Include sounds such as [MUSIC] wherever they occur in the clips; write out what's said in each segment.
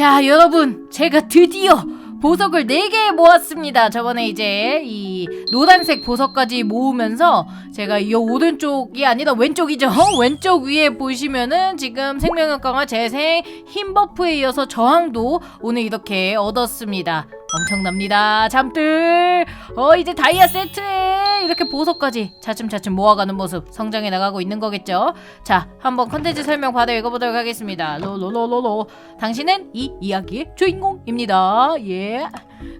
자, 여러분, 제가 드디어 보석을 4개 모았습니다. 저번에 이제 이 노란색 보석까지 모으면서 제가 이 오른쪽이 아니라 왼쪽이죠. [LAUGHS] 왼쪽 위에 보시면은 지금 생명력 강화 재생 힘 버프에 이어서 저항도 오늘 이렇게 얻었습니다. 엄청납니다. 잠들. 어 이제 다이아 세트에 이렇게 보석까지 차츰차츰 모아가는 모습 성장해 나가고 있는 거겠죠. 자, 한번 컨텐츠 설명 받아 읽어보도록 하겠습니다. 로로로로로. 당신은 이 이야기의 주인공입니다. 예.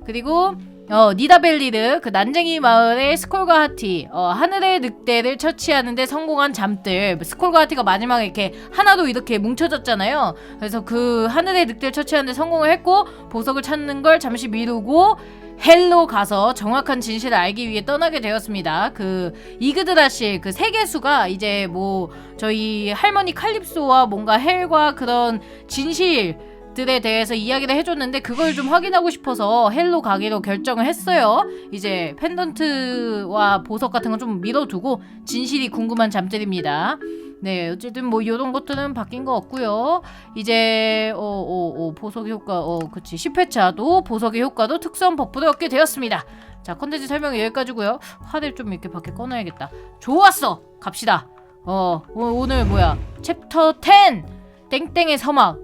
그리고 어 니다벨리르 그 난쟁이 마을의 스콜과 하티 어 하늘의 늑대를 처치하는데 성공한 잠들 스콜과 하티가 마지막에 이렇게 하나도 이렇게 뭉쳐졌잖아요 그래서 그 하늘의 늑대를 처치하는데 성공을 했고 보석을 찾는 걸 잠시 미루고 헬로 가서 정확한 진실을 알기 위해 떠나게 되었습니다. 그 이그드라실 그 세계수가 이제 뭐 저희 할머니 칼립소와 뭔가 헬과 그런 진실 들에 대해서 이야기를 해줬는데 그걸 좀 확인하고 싶어서 헬로 가기로 결정을 했어요. 이제 펜던트와 보석 같은 건 좀 밀어두고 진실이 궁금한 잠들입니다. 네, 어쨌든 뭐 이런 것들은 바뀐 거 없고요. 이제 어, 어, 어, 보석의 효과, 어, 그치 10회차도 보석의 효과도 특수한 버프를 얻게 되었습니다. 자, 컨텐츠 설명이 여기까지고요. 화를 좀 이렇게 밖에 꺼놔야겠다. 좋았어, 갑시다. 어, 오, 오늘 뭐야? 챕터 10 땡땡의 서막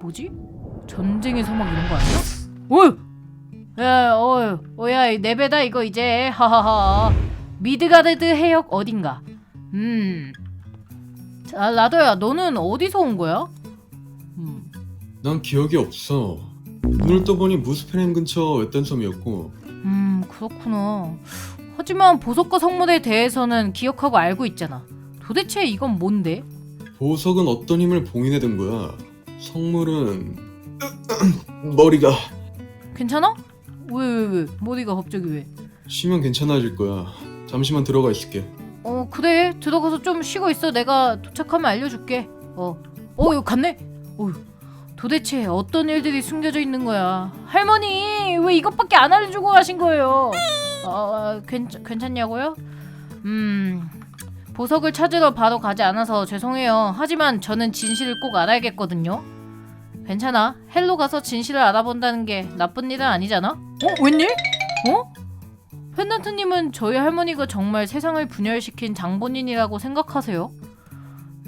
뭐지? 전쟁의 서막 이런 거 아니야? 어이, 야, 어이, 어야, 내 배다 이거 이제 하하하. 미드가르드 해역 어딘가. 음. 아, 라도야, 너는 어디서 온 거야? 음. 난 기억이 없어. 눈을 떠보니 무스페렘 근처 외딴 섬이었고 음, 그렇구나. 하지만 보석과 성물에 대해서는 기억하고 알고 있잖아. 도대체 이건 뭔데? 보석은 어떤 힘을 봉인해둔 거야. 성물은 [CLEARS THROAT] 머리가 괜찮아? 왜, 왜, 왜? 머리가 갑자기 왜? 쉬면 괜찮아질 거야. 잠시만 들어가 있을게. 어, 그래. 들어가서 좀 쉬고 있어. 내가 도착하면 알려줄게. 어. 어, 이거 갔네? 어, 도대체 어떤 일들이 숨겨져 있는 거야? 할머니, 왜 이것밖에 안 알려주고 가신 거예요? 어, 괜찮, 괜찮냐고요? 음, 보석을 찾으러 바로 가지 않아서 죄송해요. 하지만 저는 진실을 꼭 알아야겠거든요. 괜찮아. 헬로 가서 진실을 알아본다는 게 나쁜 일은 아니잖아? 어, 웬일? 어? 펜던트님은 저희 할머니가 정말 세상을 분열시킨 장본인이라고 생각하세요?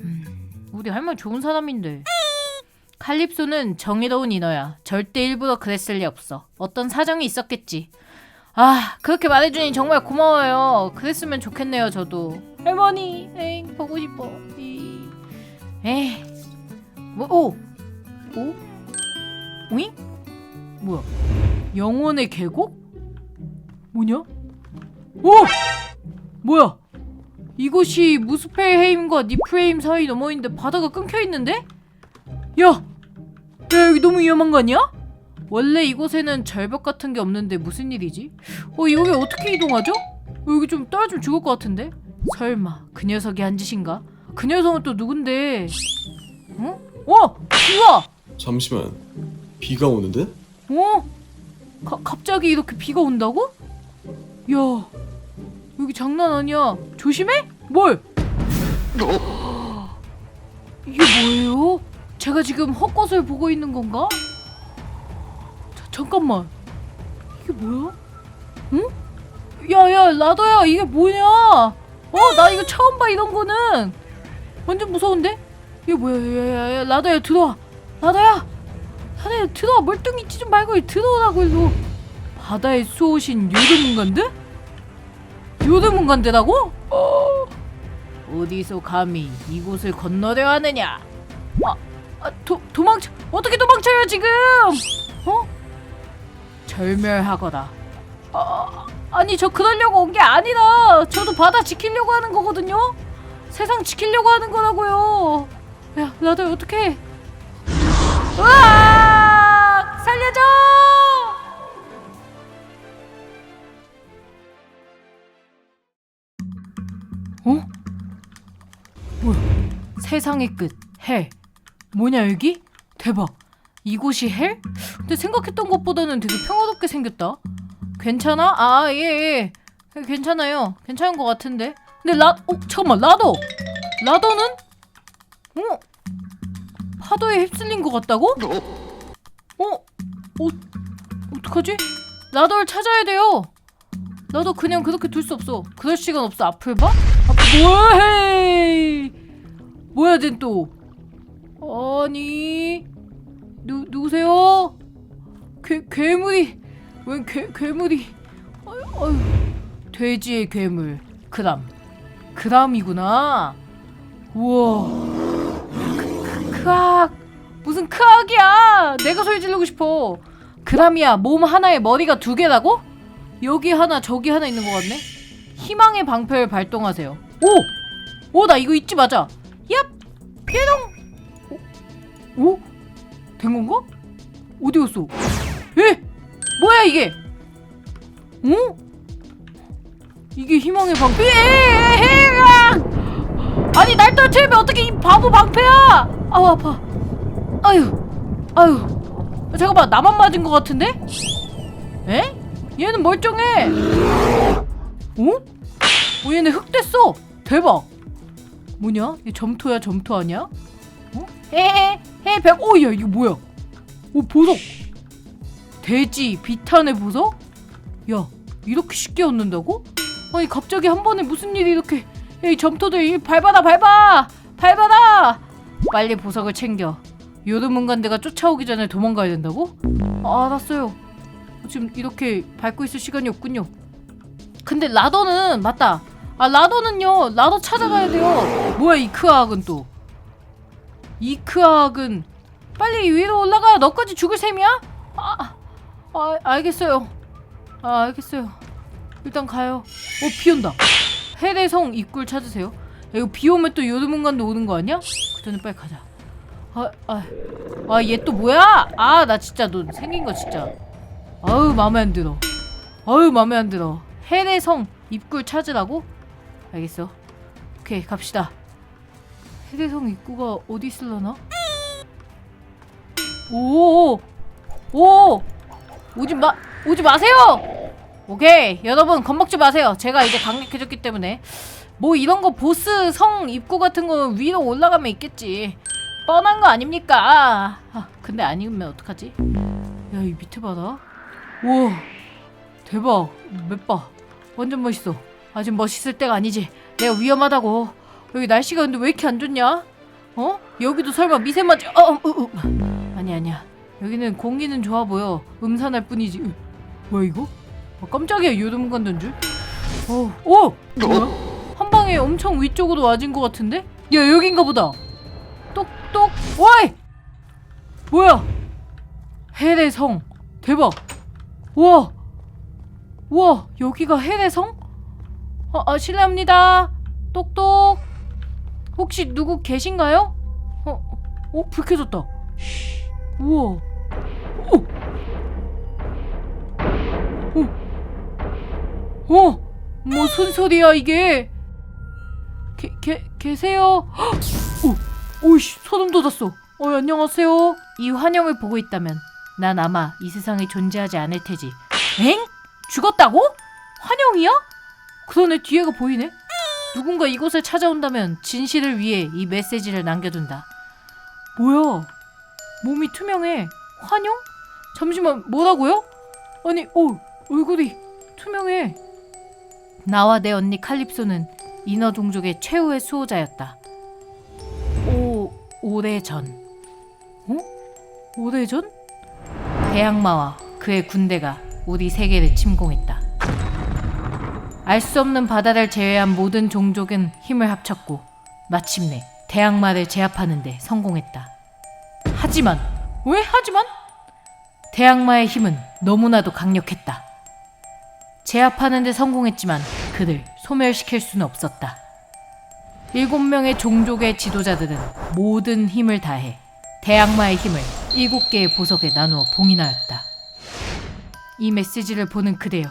음, 우리 할머니 좋은 사람인데. 칼립소는 정의로운 인어야. 절대 일부러 그랬을 리 없어. 어떤 사정이 있었겠지. 아, 그렇게 말해주니 정말 고마워요. 그랬으면 좋겠네요, 저도. 할머니, 에이, 보고 싶어. 이... 에이, 뭐, 오, 오, 오잉? 뭐야? 영혼의 계곡? 뭐냐? 오! 뭐야? 이곳이 무스펠헤임과 니프레임 사이 너머인데 바다가 끊겨 있는데? 야! 야 여기 너무 위험한 거 아니야? 원래 이곳에는 절벽 같은 게 없는데 무슨 일이지? 어 여기 어떻게 이동하죠? 어, 여기 좀 떨어지면 죽을 것 같은데? 설마 그 녀석이 한 짓인가? 그 녀석은 또 누군데? 어? 어! 비와! 잠시만. 비가 오는데? 어? 가, 갑자기 이렇게 비가 온다고? 야, 여기 장난 아니야. 조심해? 뭘? 이게 뭐예요? 제가 지금 헛것을 보고 있는 건가? 자, 잠깐만. 이게 뭐야? 응? 야, 야, 라더야, 이게 뭐냐? 어, 나 이거 처음 봐, 이런 거는. 완전 무서운데? 이게 뭐야, 야, 야, 야, 라더야, 들어와. 라더야! 라더야, 들어와. 멀뚱이 치지 말고 들어오라고, 일로. 바다에 쏘신 요르문간데? 요르문간데라고? 어... 어디서 감히 이곳을 건너려 하느냐? 아, 아 도, 도망쳐 어떻게 도망쳐요 지금? 어? 절멸하거라. 아, 아니 저 그러려고 온 게 아니라 저도 바다 지키려고 하는 거거든요. 세상 지키려고 하는 거라고요. 야 나도 어떡해? 세상의 끝 헬. 뭐냐 여기? 대박. 이곳이 헬? 근데 생각했던 것보다는 되게 평화롭게 생겼다. 괜찮아? 아, 예, 예. 괜찮아요. 괜찮은 것 같은데. 근데 라, 어, 잠깐만, 라더! 라더는? 어? 파도에 휩쓸린 것 같다고? 어? 어? 어떡하지? 라더를 찾아야 돼요. 라더 그냥 그렇게 둘 수 없어. 그럴 시간 없어. 앞을 봐? 아, 뭐해? 뭐야, 쟨 또? 아니, 누 누구세요? 괴 괴물이 웬 괴, 괴물이 아유, 아유. 돼지의 괴물 그람 그람이구나 우와 크악 무슨 크악이야 내가 소리 지르고 싶어 그람이야 몸 하나에 머리가 두 개라고? 여기 하나 저기 하나 있는 것 같네 희망의 방패를 발동하세요 오! 오 나 이거 잊지 마자 얍! 뾰롱 오? 오? 된 건가? 어디 갔어? 에? 뭐야 이게? 어? 이게 희망의 방패? 에에에에아! 아니 날 떨치면 어떻게 이 바보 방패야? 아우 아파. 아유, 아유. 잠깐만 나만 맞은 것 같은데? 에? 얘는 멀쩡해. 어? 어 얘네 흑 됐어. 대박. 뭐냐? 얘 점토야 점토 아니야? 어? 헤헤 헤백 오야 이거 뭐야? 오 보석 돼지 비탄의 보석? 야 이렇게 쉽게 얻는다고? 아니 갑자기 한 번에 무슨 일이 이렇게 이 점토들 이 밟아라 밟아 밟아라 빨리 보석을 챙겨 요르문간대가 쫓아오기 전에 도망가야 된다고? 아, 알았어요 지금 이렇게 밟고 있을 시간이 없군요 근데 라더는 맞다 아 라더는요. 라더 찾아가야 돼요. 뭐야 이 크악은 또? 이크악은 빨리 위로 올라가. 너까지 죽을 셈이야? 아, 아 알겠어요. 아 알겠어요. 일단 가요. 어 비온다. 해대성 입구를 찾으세요. 야, 이거 비 오면 또 요르문간도 오는 거 아니야? 그 전에 빨리 가자. 아아얘 또 뭐야? 아 나 진짜 너 생긴 거 진짜. 아우 마음에 안 들어. 아우 마음에 안 들어. 해대성 입구를 찾으라고? 알겠어 오케이 갑시다 해대성 입구가 어디 있을라나? 오, 오, 오지 마, 오지 마세요. 오케이, 여러분 겁먹지 마세요. 제가 이제 강력해졌기 때문에 뭐 이런 거 보스 성 입구 같은 거 위로 올라가면 있겠지. 뻔한 거 아닙니까? 아, 근데 아니면 어떡하지? 야, 이 밑에 봐라. 우와, 대박, 맵봐. 완전 멋있어. 아직 멋있을 때가 아니지. 내가 위험하다고. 여기 날씨가 근데 왜 이렇게 안 좋냐? 어? 여기도 설마 미세먼지? 어, 어, 어, 어. 아니 아니야. 여기는 공기는 좋아 보여. 음산할 뿐이지. 으, 뭐야 이거? 어, 깜짝이야 요름 간던 줄. 어, 오, 뭐야? 한 방에 엄청 위쪽으로 와진 것 같은데? 야 여긴가 보다. 똑똑, 와이. 뭐야? 해대성. 대박. 우와. 우와 여기가 해대성? 아, 아 실례합니다. 똑똑. 혹시 누구 계신가요? 어, 어, 불 켜졌다. 우와. 오. 오. 어. 뭐 순소리야 이게? 게, 게, 계세요? 헉! 오, 오이씨 소름 돋았어. 어, 안녕하세요. 이 환영을 보고 있다면 난 아마 이 세상에 존재하지 않을 테지. 엥? 죽었다고? 환영이야? 그러네 뒤에가 보이네. 누군가 이곳을 찾아온다면 진실을 위해 이 메시지를 남겨둔다. 뭐야? 몸이 투명해. 환영? 잠시만 뭐라고요? 아니, 오 얼굴이 투명해. 나와 내 언니 칼립소는 인어 종족의 최후의 수호자였다. 오 오래전. 어? 오래전? 대항마와 그의 군대가 우리 세계를 침공했다. 알 수 없는 바다를 제외한 모든 종족은 힘을 합쳤고 마침내 대항마를 제압하는데 성공했다. 하지만 왜 하지만 대항마의 힘은 너무나도 강력했다. 제압하는데 성공했지만 그를 소멸시킬 수는 없었다. 일곱 명의 종족의 지도자들은 모든 힘을 다해 대항마의 힘을 일곱 개의 보석에 나누어 봉인하였다. 이 메시지를 보는 그대여,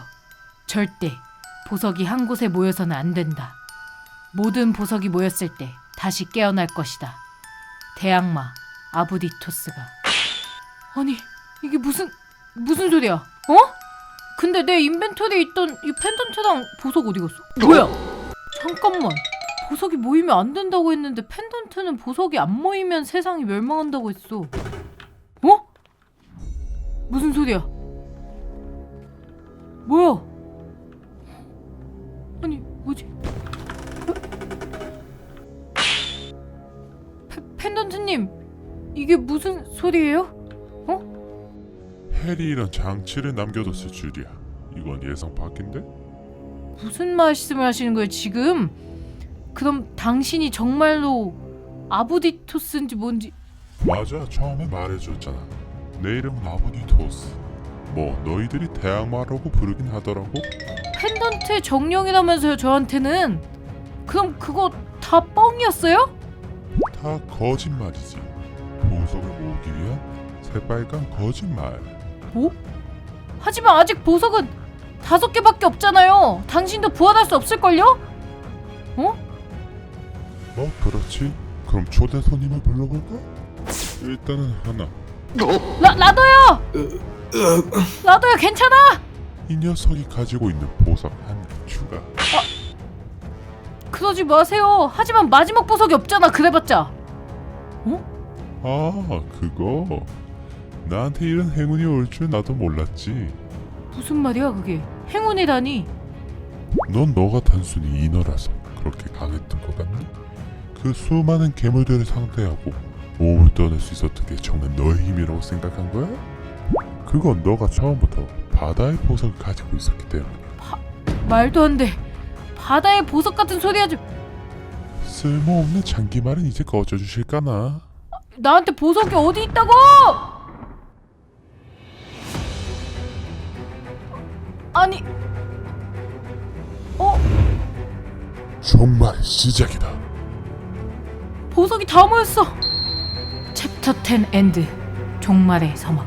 절대 보석이 한 곳에 모여서는 안 된다. 모든 보석이 모였을 때 다시 깨어날 것이다. 대악마 아부디토스가. 아니 이게 무슨 무슨 소리야? 어? 근데 내 인벤토리에 있던 이 펜던트랑 보석 어디 갔어? 뭐야? 잠깐만. 보석이 모이면 안 된다고 했는데 펜던트는 보석이 안 모이면 세상이 멸망한다고 했어. 어? 무슨 소리야? 뭐야? 무슨 소리예요? 해리 이런 장치를 남겨뒀을 줄이야. 이건 예상 밖인데? 무슨 말씀을 하시는 거예요 지금? 그럼 당신이 정말로 아부디토스인지 뭔지 맞아, 처음에 말해줬잖아. 내 이름은 아보니토스. 뭐 너희들이 대항마라고 부르긴 하더라고. 펜던트의 정령이라면서요 저한테는 그럼 그거 다 뻥이었어요? 다 거짓말이지. 보석을 모으기 위한 새빨간 거짓말. 뭐? 하지만 아직 보석은 다섯 개밖에 없잖아요 당신도 부활할 수 없을걸요? 뭐 그렇지. 그럼 초대 손님을 불러볼까? 일단은 하나. 라, 라더야! 라더야 괜찮아? 이 녀석이 가지고 있는 보석 한 추가. 그러지 마세요 하지만 마지막 보석이 없잖아 그래봤자 아, 그거. 나한테 이런 행운이 올 줄 나도 몰랐지. 무슨 말이야 그게 행운이라니 넌 너가 단순히 인어라서 그렇게 강했던 것 같니? 그 수많은 괴물들을 상대하고 몸을 떠낼 수 있었던 게 정말 너의 힘이라고 생각한 거야? 그건 너가 처음부터 바다의 보석을 가지고 있었기 때문에 말도 안 돼 바다의 보석 같은 소리 하지 쓸모없는 장기말은 이제 꺼져주실까나? 나한테 보석이 어디 있다고? 아니 어? 정말 시작이다. 보석이 다 모였어. 챕터 10 엔드 종말의 서막